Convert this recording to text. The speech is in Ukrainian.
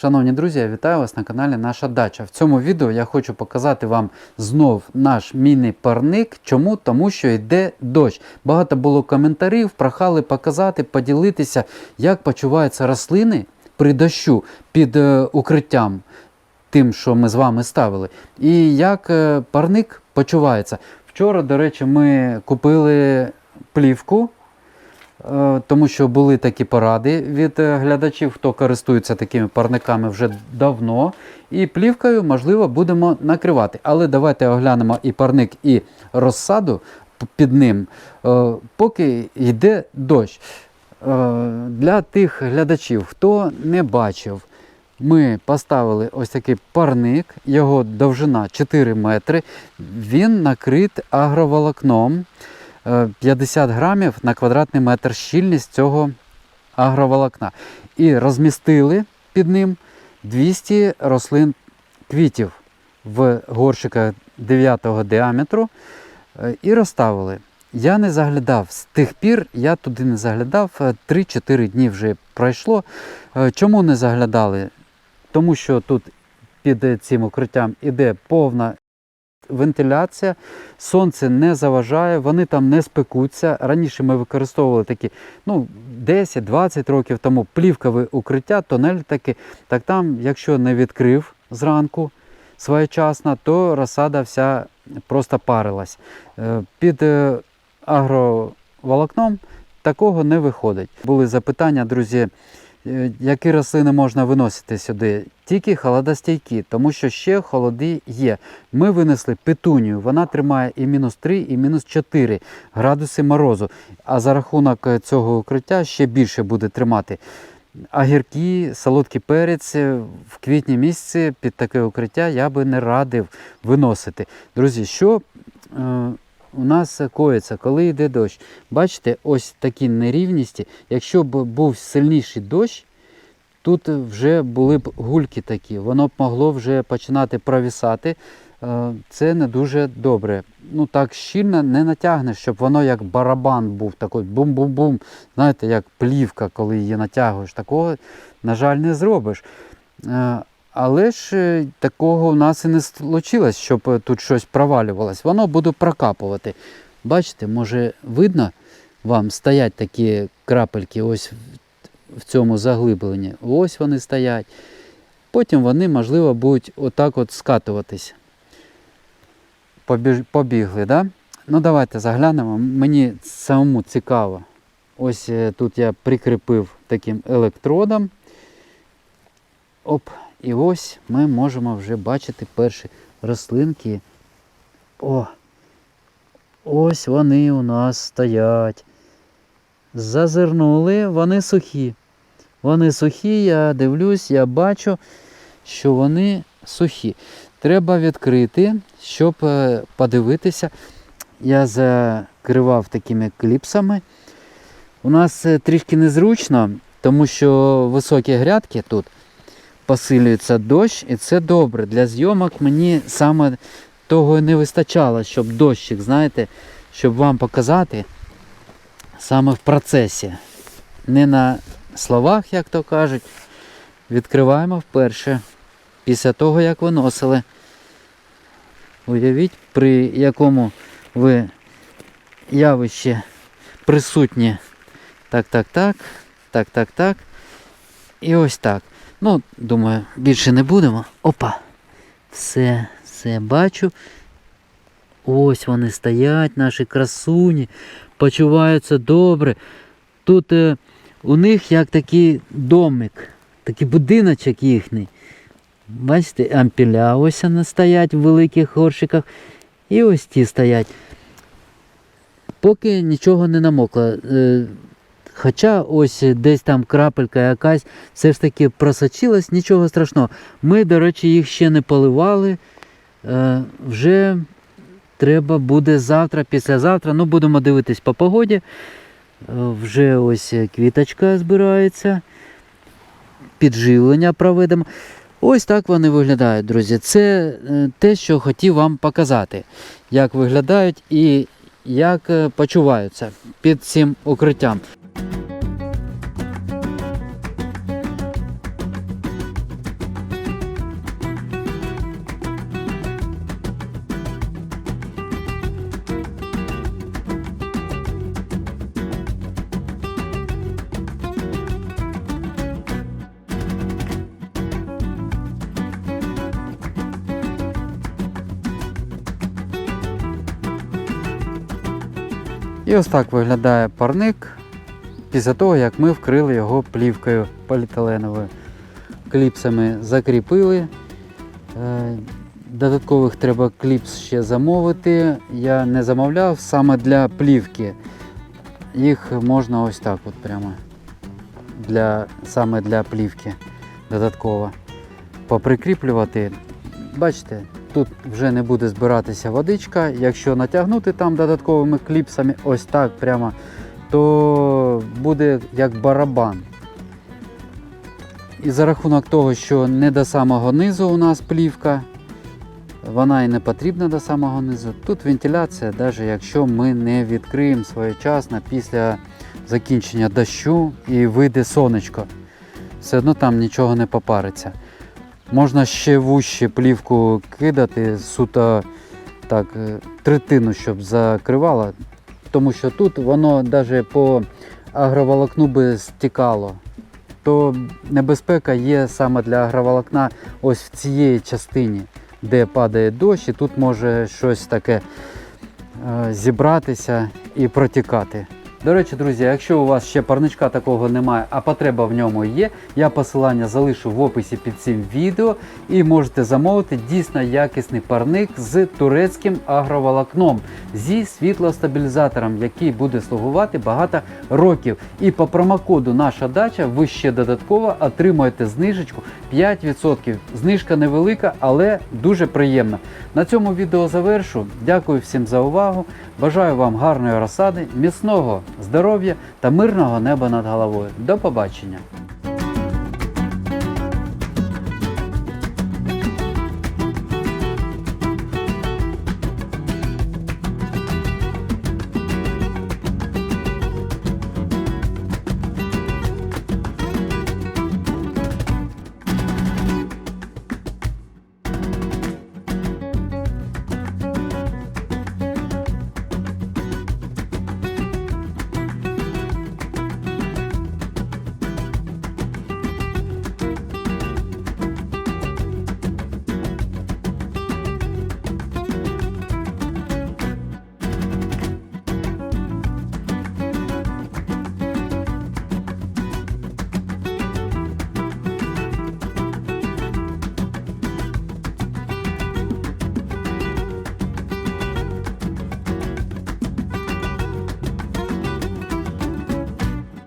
Шановні друзі, я вітаю вас на каналі Наша Дача. В цьому відео я хочу показати вам знов наш міні-парник. Чому? Тому що йде дощ. Багато було коментарів, прохали показати, поділитися, як почуваються рослини при дощу під е, укриттям, тим, що ми з вами ставили. І як е, парник почувається. Вчора, до речі, ми купили плівку. Е, Тому що були такі поради від е, глядачів, хто користується такими парниками вже давно. І плівкою, можливо, будемо накривати. Але давайте оглянемо і парник, і розсаду під ним, е, поки йде дощ. Для тих глядачів, хто не бачив, ми поставили ось такий парник, його довжина 4 метри. Він накрит агроволокном. Е, 50 грамів на квадратний метр щільність цього агроволокна. І розмістили під ним 200 рослин квітів в горщиках 9 діаметру е, і розставили. Я не заглядав з тих пір, я туди не заглядав. е, 3-4 дні вже пройшло. Е, Чому не заглядали? Тому що тут під е, цим укриттям іде повна вентиляція, сонце не заважає, вони там не спекуться. Раніше ми використовували такі ну, 10-20 років тому плівкове укриття, тонель таки. Так там, якщо не відкрив зранку своєчасно, то розсада вся просто парилась. Е, Під е, агроволокном такого не виходить. Були запитання, друзі. Е, Які рослини можна виносити сюди? Тільки холодостійкі, тому що ще холоди є. Ми винесли петунію, вона тримає і мінус 3, і мінус 4 градуси морозу. А за рахунок е, цього укриття ще більше буде тримати. Агірки, солодкий перець е, в квітні місяці під таке укриття я би не радив виносити. Друзі, що у нас коїться, коли йде дощ? Бачите, ось такі нерівності. Якщо б був сильніший дощ, тут вже були б гульки такі, воно б могло вже починати провісати. Е, Це не дуже добре. Ну так щільно не натягнеш, щоб воно як барабан був, такий бум-бум-бум. Знаєте, як плівка, коли її натягуєш. Такого, на жаль, не зробиш. Але ж е, такого у нас і не случилось, щоб е, тут щось провалювалось. Воно буде прокапувати. Бачите, може видно вам стоять такі крапельки ось в- в цьому заглибленні. Ось вони стоять. Потім вони, можливо, будуть отак от скатуватись. Побігли, да? Ну давайте заглянемо. Мені самому цікаво. Ось е, тут я прикріпив таким електродом. Оп, і ось ми можемо вже бачити перші рослинки. О! Ось вони у нас стоять. Зазирнули, вони сухі. Вони сухі, я дивлюсь, я бачу, що вони сухі. Треба відкрити, щоб е, подивитися. Я закривав такими кліпсами. У нас е, трішки незручно, тому що високі грядки тут посилюється дощ, і це добре. Для зйомок мені саме того не вистачало, щоб дощик, знаєте, щоб вам показати саме в процесі. Не на словах, як то кажуть. Відкриваємо вперше. Після того, як виносили. Уявіть, при якому ви явищі присутні. Так, так, так, так, так, так. І ось так. Ну, думаю, більше не будемо. Опа. Все, все бачу. Ось вони стоять, наші красуні, почуваються добре. Тут е, у них як такий домик, такий будиночок їхній. Бачите, ампіля ось вони стоять в великих горщиках. І ось ті стоять. Поки нічого не намокло. Е, Хоча ось десь там крапелька якась все ж таки просочилась, нічого страшного. Ми, до речі, їх ще не поливали. Е, вже треба буде завтра, післязавтра. Ну, будемо дивитись по погоді. Е, вже ось квіточка збирається. Підживлення проведемо. Ось так вони виглядають, друзі. Це е, те, що хотів вам показати, як виглядають і як е, почуваються під цим укриттям. І ось так виглядає парник після того, як ми вкрили його плівкою поліетиленовою. Кліпсами закріпили. Е, Додаткових треба кліпс ще замовити. Я не замовляв саме для плівки. Їх можна ось так от прямо. Для, саме для плівки додатково. Поприкріплювати. Бачите, тут вже не буде збиратися водичка. Якщо натягнути там додатковими кліпсами, ось так прямо, то буде як барабан. І за рахунок того, що не до самого низу у нас плівка, вона і не потрібна до самого низу. Тут вентиляція, навіть якщо ми не відкриємо своєчасно після закінчення дощу і вийде сонечко, все одно там нічого не попариться. Можна ще вуще плівку кидати, суто так, е, третину, щоб закривала, тому що тут воно навіть по агроволокну би стікало. То небезпека є саме для агроволокна ось в цієї частині, де падає дощ, і тут може щось таке е, зібратися і протікати. До речі, друзі, якщо у вас ще парничка такого немає, а потреба в ньому є, я посилання залишу в описі під цим відео і можете замовити дійсно якісний парник з турецьким агроволокном зі світлостабілізатором, який буде слугувати багато років. І по промокоду наша дача ви ще додатково отримуєте знижечку 5%. Знижка невелика, але дуже приємна. На цьому відео завершу. Дякую всім за увагу. Бажаю вам гарної розсади, міцного здоров'я та мирного неба над головою. До побачення!